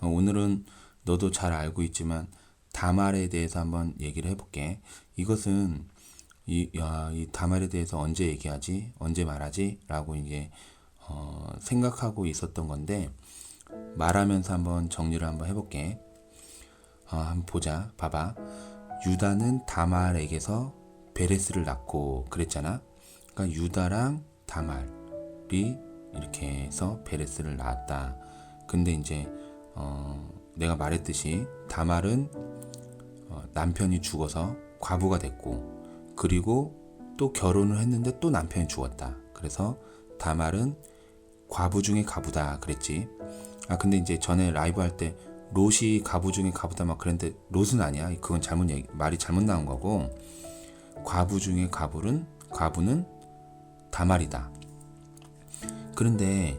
어, 오늘은 너도 잘 알고 있지만 다말에 대해서 한번 얘기를 해볼게. 이것은 이, 야, 이 다말에 대해서 언제 얘기하지? 언제 말하지? 라고 이제 어, 생각하고 있었던 건데 말하면서 한번 정리를 한번 해볼게. 어, 한번 보자. 봐봐. 유다는 다말에게서 베레스를 낳고 그랬잖아. 그러니까 유다랑 다말이 이렇게 해서 베레스를 낳았다. 근데 이제 어, 내가 말했듯이 다말은 어, 남편이 죽어서 과부가 됐고 그리고 또 결혼을 했는데 또 남편이 죽었다. 그래서 다말은 과부 중에 가부다 그랬지. 아 근데 이제 전에 라이브 할 때 롯이 가부 중에 가부다 막 그랬는데 롯은 아니야. 그건 잘못 얘기, 말이 잘못 나온 거고 과부 중에 가부는 가부는 다말이다. 그런데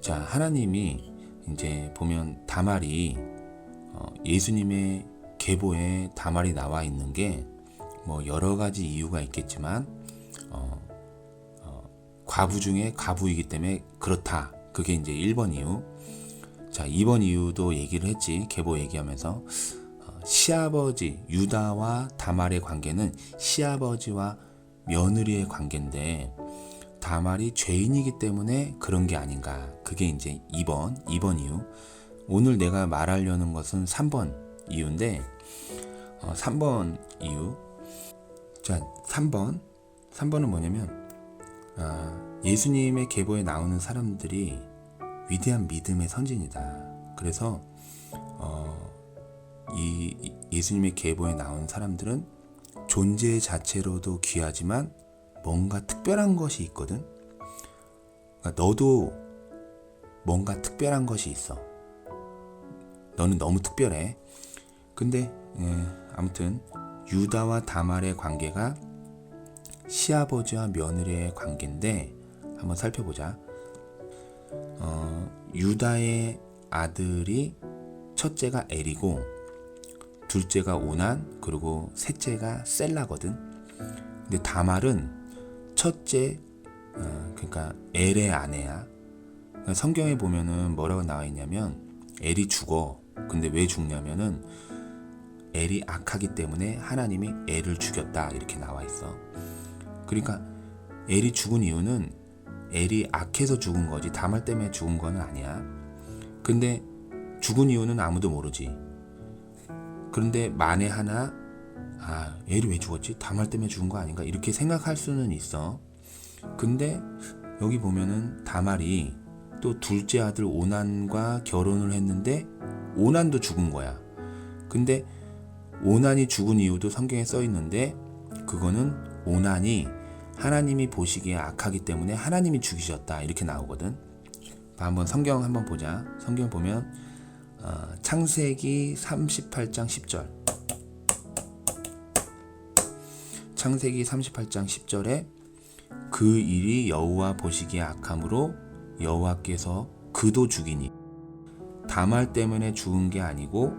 자 하나님이 이제 보면 다말이 어, 예수님의 계보에 다말이 나와 있는 게 뭐 여러 가지 이유가 있겠지만 어, 어, 과부 중에 가부이기 때문에 그렇다. 그게 이제 1번 이유. 자, 2번 이유도 얘기를 했지. 계보 얘기하면서 어, 시아버지 유다와 다말의 관계는 시아버지와 며느리의 관계인데 다말이 죄인이기 때문에 그런 게 아닌가. 그게 이제 2번, 2번 이유. 오늘 내가 말하려는 것은 3번 이유인데, 어, 3번 이유. 자, 3번. 3번은 뭐냐면, 아, 예수님의 계보에 나오는 사람들이 위대한 믿음의 선진이다. 그래서, 어, 이 예수님의 계보에 나온 사람들은 존재 자체로도 귀하지만 뭔가 특별한 것이 있거든. 그러니까 너도 뭔가 특별한 것이 있어. 너는 너무 특별해. 근데 예, 아무튼 유다와 다말의 관계가 시아버지와 며느리의 관계인데 한번 살펴보자. 어, 유다의 아들이 첫째가 엘이고 둘째가 오난 그리고 셋째가 셀라거든. 근데 다말은 첫째 어, 그러니까 엘의 아내야. 그러니까 성경에 보면은 뭐라고 나와 있냐면 엘이 죽어. 근데 왜 죽냐면은 엘이 악하기 때문에 하나님이 엘을 죽였다 이렇게 나와 있어. 그러니까 엘이 죽은 이유는 엘이 악해서 죽은 거지 다말 때문에 죽은 건 아니야. 근데 죽은 이유는 아무도 모르지. 그런데 만에 하나 아 엘이 왜 죽었지? 다말 때문에 죽은 거 아닌가 이렇게 생각할 수는 있어. 근데 여기 보면은 다말이 또 둘째 아들 오난과 결혼을 했는데 오난도 죽은 거야. 근데 오난이 죽은 이유도 성경에 써 있는데 그거는 오난이 하나님이 보시기에 악하기 때문에 하나님이 죽이셨다 이렇게 나오거든. 한번 성경 한번 보자. 성경 보면 어, 창세기 38장 10절. 창세기 38장 10절에 그 일이 여호와 보시기에 악함으로 여호와께서 그도 죽이니 다말 때문에 죽은 게 아니고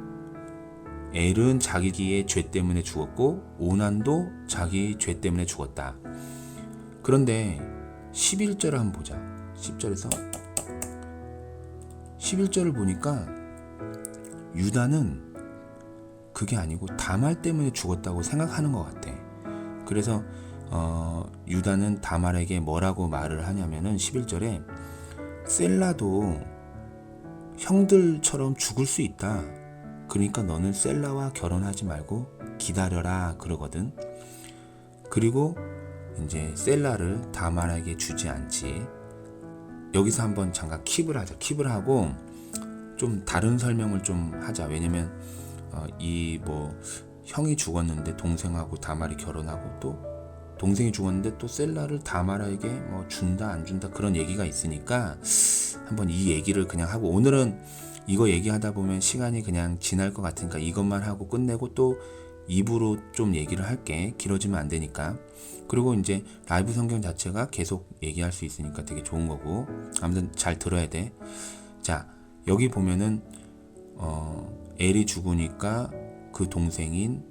엘은 자기의 죄 때문에 죽었고 오난도 자기 죄 때문에 죽었다. 그런데 11절을 한번 보자. 10절에서 11절을 보니까 유다는 그게 아니고 다말 때문에 죽었다고 생각하는 것 같아. 그래서 어, 유다는 다말에게 뭐라고 말을 하냐면은 11절에 셀라도 형들처럼 죽을 수 있다. 그러니까 너는 셀라와 결혼하지 말고 기다려라 그러거든. 그리고 이제 셀라를 다말에게 주지 않지. 여기서 한번 잠깐 킵을 하자. 킵을 하고 좀 다른 설명을 좀 하자. 왜냐면 어, 이뭐 형이 죽었는데 동생하고 다말이 결혼하고 또 동생이 죽었는데 또 셀라를 다말에게 뭐 준다 안 준다 그런 얘기가 있으니까 한번 이 얘기를 그냥 하고 오늘은 이거 얘기하다 보면 시간이 그냥 지날 것 같으니까 이것만 하고 끝내고 또 입으로 좀 얘기를 할게. 길어지면 안 되니까. 그리고 이제 라이브 성경 자체가 계속 얘기할 수 있으니까 되게 좋은 거고. 아무튼 잘 들어야 돼 자 여기 보면은 어 엘이 죽으니까 그 동생인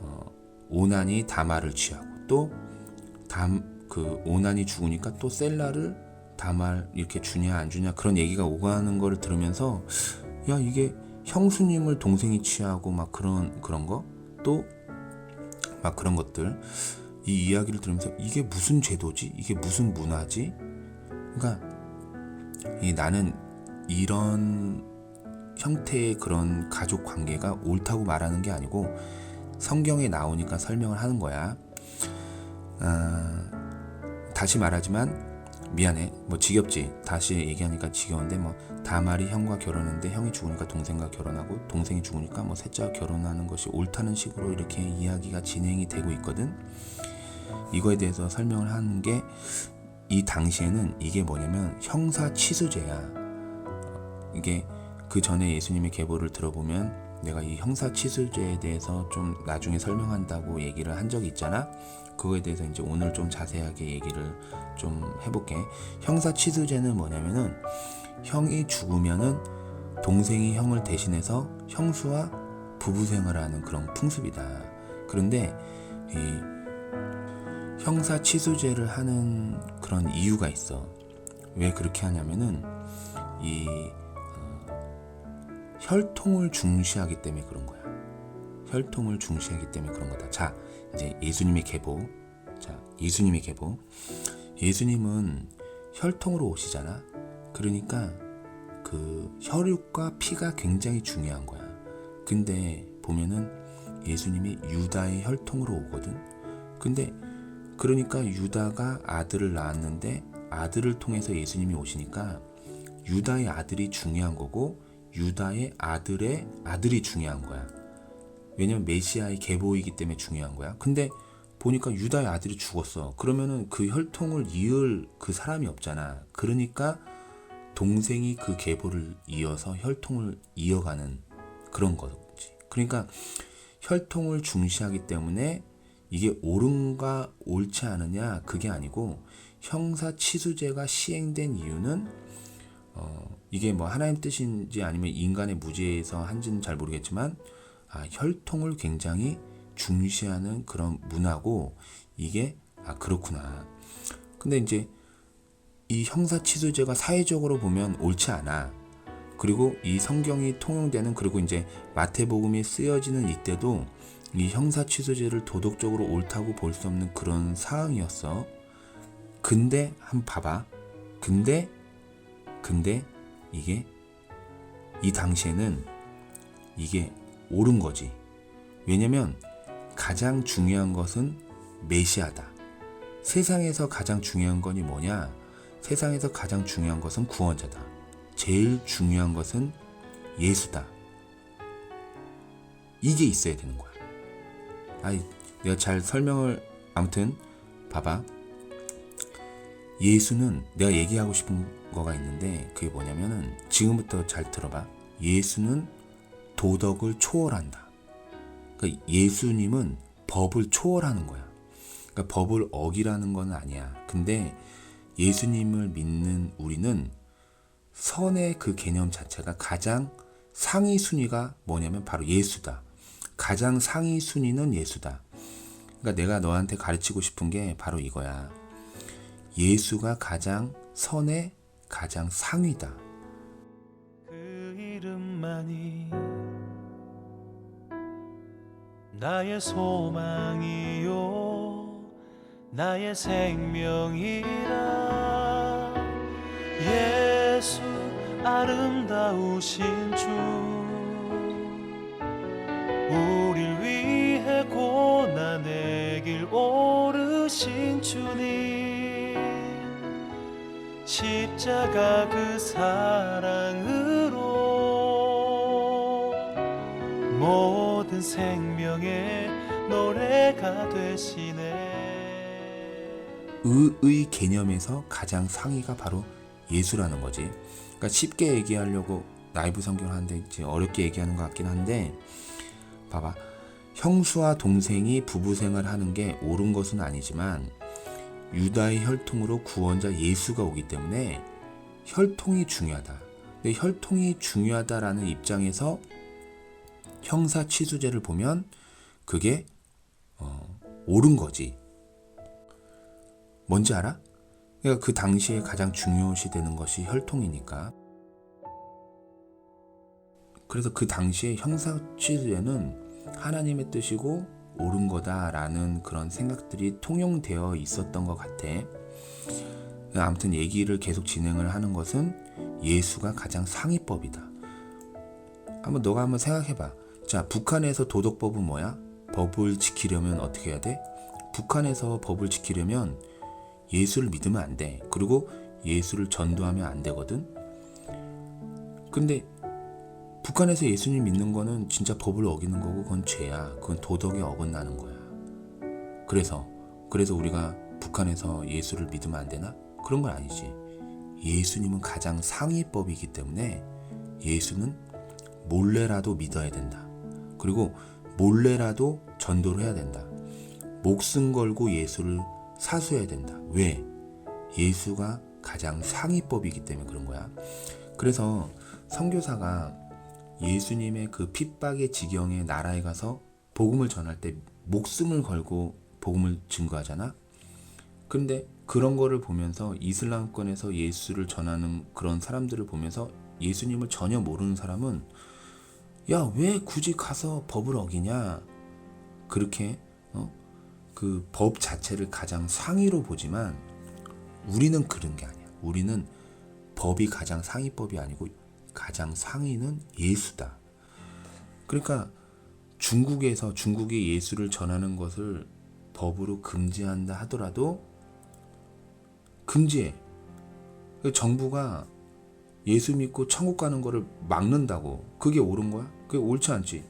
어, 오난이 다말을 취하고 또담그 오난이 죽으니까 또 셀라를 다말 이렇게 주냐 안 주냐 그런 얘기가 오가는 거를 들으면서 야 이게 형수님을 동생이 취하고 막 그런 그런 거? 또 막 그런 것들. 이 이야기를 들으면서 이게 무슨 제도지? 이게 무슨 문화지? 그러니까 이 나는 이런 형태의 그런 가족 관계가 옳다고 말하는 게 아니고 성경에 나오니까 설명을 하는 거야. 아, 다시 말하지만 미안해. 뭐 지겹지. 다시 얘기하니까 지겨운데 뭐 다말이 형과 결혼했는데 형이 죽으니까 동생과 결혼하고 동생이 죽으니까 뭐 셋째와 결혼하는 것이 옳다는 식으로 이렇게 이야기가 진행이 되고 있거든. 이거에 대해서 설명을 하는 게 이 당시에는 이게 뭐냐면 형사 치수제야. 이게 그 전에 예수님의 계보를 들어보면 내가 이 형사 치수제에 대해서 좀 나중에 설명한다고 얘기를 한 적이 있잖아. 그거에 대해서 이제 오늘 좀 자세하게 얘기를 좀 해볼게. 형사 치수제는 뭐냐면은 형이 죽으면은 동생이 형을 대신해서 형수와 부부 생활하는 그런 풍습이다. 그런데 이 형사 치수제를 하는 그런 이유가 있어. 왜 그렇게 하냐면은 이 어, 혈통을 중시하기 때문에 그런 거야. 혈통을 중시하기 때문에 그런 거다. 자, 이제 예수님의 계보. 자, 예수님의 계보. 예수님은 혈통으로 오시잖아. 그러니까 그 혈육과 피가 굉장히 중요한 거야. 근데 보면은 예수님이 유다의 혈통으로 오거든. 근데 그러니까 유다가 아들을 낳았는데 아들을 통해서 예수님이 오시니까 유다의 아들이 중요한 거고 유다의 아들의 아들이 중요한 거야. 왜냐면 메시아의 계보이기 때문에 중요한 거야. 근데 보니까 유다의 아들이 죽었어. 그러면은 그 혈통을 이을 그 사람이 없잖아. 그러니까 동생이 그 계보를 이어서 혈통을 이어가는 그런 거지. 그러니까 혈통을 중시하기 때문에 이게 옳은가 옳지 않으냐 그게 아니고 형사 치수제가 시행된 이유는 어, 이게 뭐 하나님 뜻인지 아니면 인간의 무지에서 한지는 잘 모르겠지만 아, 혈통을 굉장히 중시하는 그런 문화고 이게 아 그렇구나. 근데 이제 이 형사 치수제가 사회적으로 보면 옳지 않아. 그리고 이 성경이 통용되는 그리고 이제 마태복음이 쓰여지는 이때도 이 형사 취소제를 도덕적으로 옳다고 볼 수 없는 그런 상황이었어. 근데 한 봐봐. 근데 근데 이게 이 당시에는 이게 옳은 거지. 왜냐면 가장 중요한 것은 메시아다. 세상에서 가장 중요한 건이 뭐냐? 세상에서 가장 중요한 것은 구원자다. 제일 중요한 것은 예수다. 이게 있어야 되는 거야. 아이, 내가 잘 설명을 아무튼 봐봐. 예수는 내가 얘기하고 싶은 거가 있는데 그게 뭐냐면은 지금부터 잘 들어봐. 예수는 도덕을 초월한다. 그러니까 예수님은 법을 초월하는 거야. 그러니까 법을 어기라는 건 아니야. 근데 예수님을 믿는 우리는 선의 그 개념 자체가 가장 상위 순위가 뭐냐면 바로 예수다. 가장 상위 순위는 예수다. 그러니까 내가 너한테 가르치고 싶은 게 바로 이거야. 예수가 가장 선의 가장 상위다. 그 이름만이 나의 소망이요 나의 생명이라 예수 아름다우신 주 우릴 위해 고난의 길 오르신 주님 십자가 그 사랑으로 모든 생명의 노래가 되시네 의의 개념에서 가장 상위가 바로 예수라는 거지. 그러니까 쉽게 얘기하려고 나이브 성경을 하는데 이제 어렵게 얘기하는 것 같긴 한데 봐봐. 형수와 동생이 부부 생활하는 게 옳은 것은 아니지만 유다의 혈통으로 구원자 예수가 오기 때문에 혈통이 중요하다. 근데 혈통이 중요하다라는 입장에서 형사 치수제를 보면 그게 어, 옳은 거지. 뭔지 알아? 그러니까 그 당시에 가장 중요시 되는 것이 혈통이니까. 그래서 그 당시에 형사치에는 하나님의 뜻이고 옳은 거다라는 그런 생각들이 통용되어 있었던 것 같아. 아무튼 얘기를 계속 진행을 하는 것은 예수가 가장 상위법이다. 한번 너가 한번 생각해봐. 자, 북한에서 도덕법은 뭐야? 법을 지키려면 어떻게 해야 돼? 북한에서 법을 지키려면 예수를 믿으면 안 돼. 그리고 예수를 전도하면 안 되거든. 근데 북한에서 예수님 믿는 거는 진짜 법을 어기는 거고 그건 죄야. 그건 도덕에 어긋나는 거야. 그래서 그래서 우리가 북한에서 예수를 믿으면 안 되나? 그런 건 아니지. 예수님은 가장 상위법이기 때문에 예수는 몰래라도 믿어야 된다. 그리고 몰래라도 전도를 해야 된다. 목숨 걸고 예수를 사수해야 된다. 왜? 예수가 가장 상위법이기 때문에 그런 거야. 그래서 선교사가 예수님의 그 핍박의 지경의 나라에 가서 복음을 전할 때 목숨을 걸고 복음을 증거하잖아. 근데 그런 거를 보면서 이슬람권에서 예수를 전하는 그런 사람들을 보면서 예수님을 전혀 모르는 사람은 야, 왜 굳이 가서 법을 어기냐? 그렇게 어? 그 법 자체를 가장 상위로 보지만 우리는 그런 게 아니야. 우리는 법이 가장 상위법이 아니고 가장 상위는 예수다. 그러니까 중국에서 중국이 예수를 전하는 것을 법으로 금지한다 하더라도 금지해. 그 정부가 예수 믿고 천국 가는 거를 막는다고 그게 옳은 거야? 그게 옳지 않지.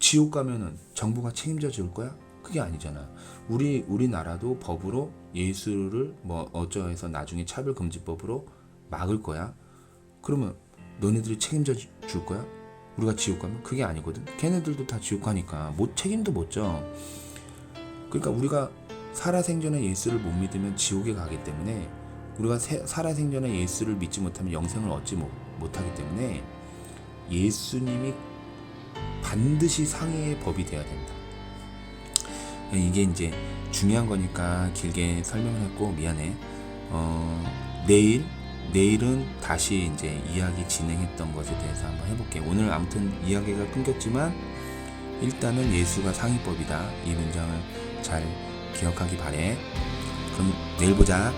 지옥 가면은 정부가 책임져 줄 거야? 그게 아니잖아. 우리 우리나라도 법으로 예수를 뭐 어쩌해서 나중에 차별금지법으로 막을 거야. 그러면 너네들이 책임져 주- 줄 거야? 우리가 지옥 가면 그게 아니거든. 걔네들도 다 지옥 가니까 못 책임도 못 져. 그러니까 우리가 살아생전에 예수를 못 믿으면 지옥에 가기 때문에 우리가 세- 살아생전에 예수를 믿지 못하면 영생을 얻지 못, 못하기 때문에 예수님이 반드시 상해의 법이 돼야 된다. 이게 이제 중요한 거니까 길게 설명을 했고 미안해. 어, 내일 내일은 다시 이제 이야기 진행했던 것에 대해서 한번 해볼게. 오늘 아무튼 이야기가 끊겼지만 일단은 예수가 상위법이다. 이 문장을 잘 기억하기 바래. 그럼 내일 보자.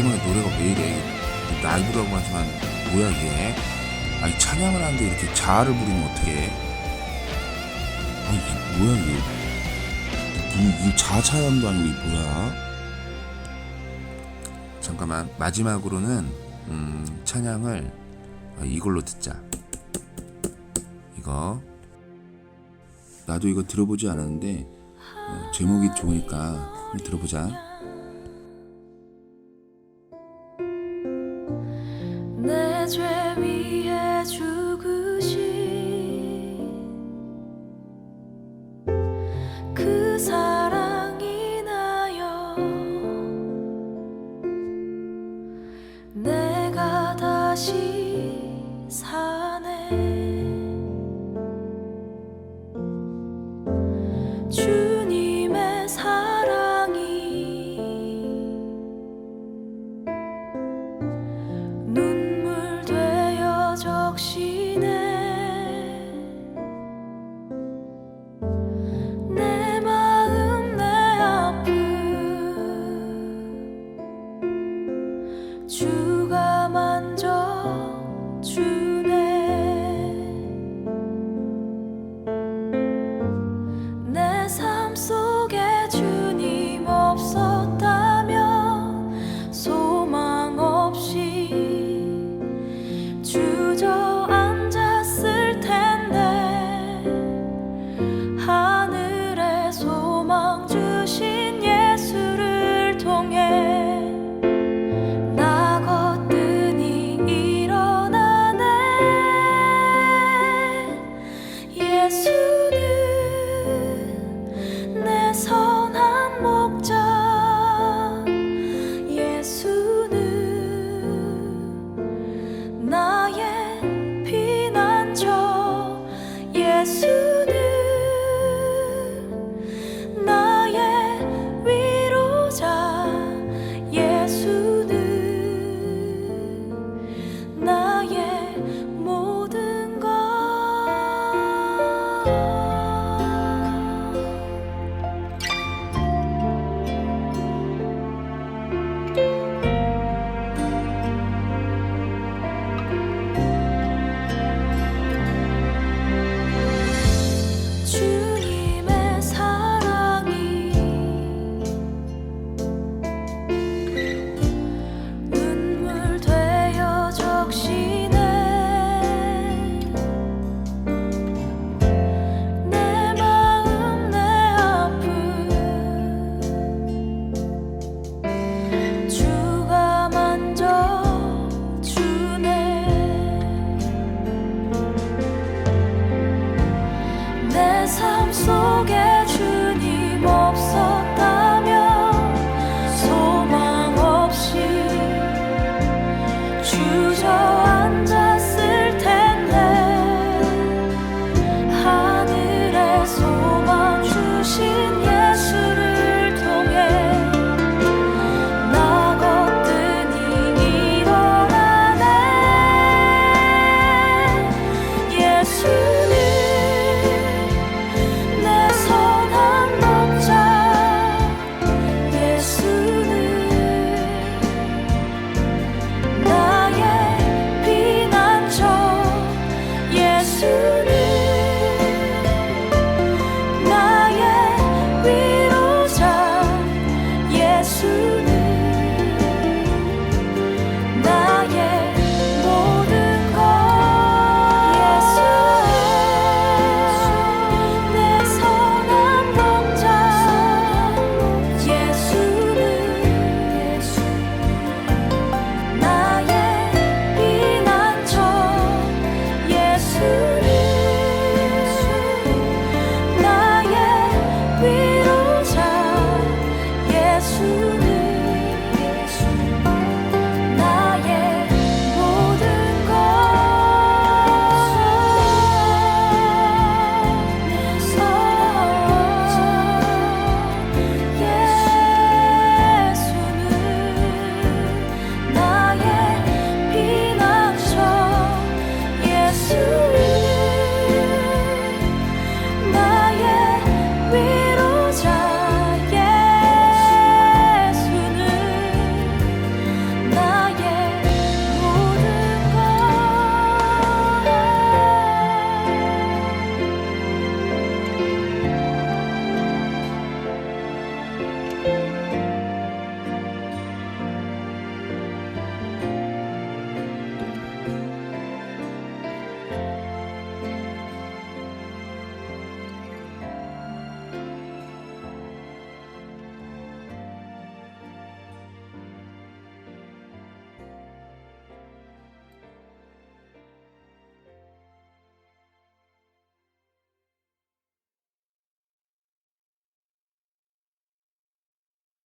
마지막에 노래가 왜 이래? 라이브라고 하지만 뭐야 이게? 아니 찬양을 하는데 이렇게 자아를 부리면 어떡해? 아 이게 뭐야 이게? 이, 이 자차양도 아니고 이 뭐야? 잠깐만 마지막으로는 음, 찬양을 아, 이걸로 듣자. 이거 나도 이거 들어보지 않았는데 어, 제목이 좋으니까 들어보자. 적시네 내